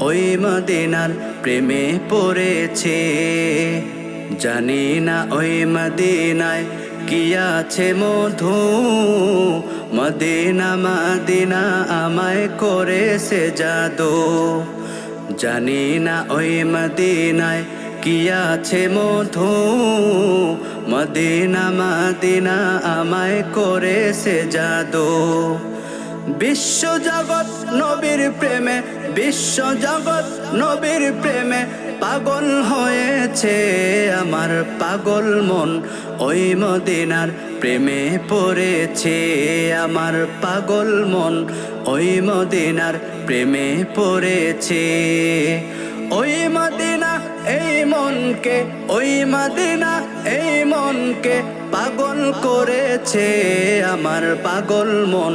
ওই মদিনার প্রেমে পড়েছে। জানি না ওই মদিনায় কি আছে মধু। মদিনা মদিনা আমায় করেছে জাদু। জানি না ওই মদিনায় কি আছে মধু। মদিনা মদিনা আমায় করেছে জাদু। বিশ্ব জগৎ নবীর প্রেমে, বিশ্ব জগৎ নবীর প্রেমে পাগল হয়েছে আমার পাগল মন। ওই মদিনার প্রেমে পড়েছে আমার পাগল মন। ওই মদিনার প্রেমে পড়েছে। ওই মদিনা এই মনকে, ওই মদিনা এই মনকে পাগল করেছে আমার পাগল মন।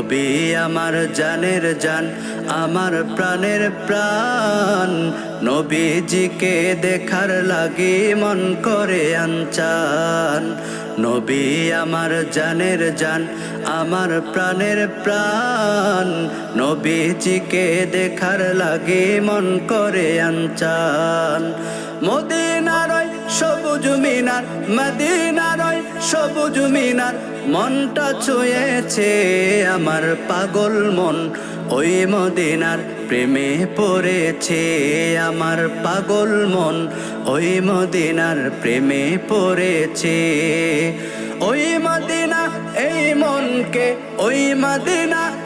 নবী, আমার জানের জান, আমার প্রাণের প্রাণ। নবীজিকে দেখার লাগি মন করে আনচান। নবী, আমার জানের জান, আমার প্রাণের প্রাণ। নবীজিকে দেখার লাগি মন করে আনচান। মদিনারয় সবুজ মিনার মদিনারয় সবুজ মিনার, মনটা ছুঁয়েছে আমার পাগল মন। ওই মদিনার প্রেমে পড়েছে আমার পাগল মন। ওই মদিনার প্রেমে পড়েছে। ওই মদিনা, এই মনকে, ওই মদিনা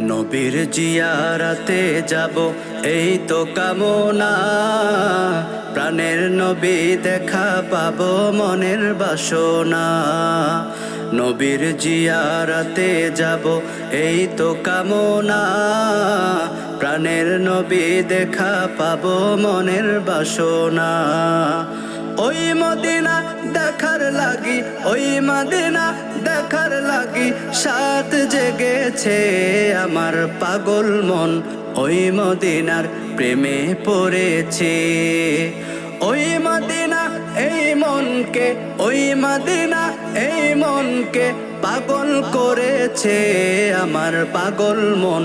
নবীর জিয়ারাতে যাব, এই তো কামনা। প্রাণের নবী দেখা পাব মনের বাসনা। নবীর জিয়ারাতে যাব, এই তো কামনা। প্রাণের নবী দেখা পাব মনের বাসনা। ওই মদিনা দেখার লাগি, ওই মদিনা দেখার লাগি। সাত জেগেছে আমার পাগল মন, ওই মদিনার প্রেমে পড়েছে। ওই মদিনা এই মনকে, ওই মদিনা এই মনকে পাগল করেছে আমার পাগল মন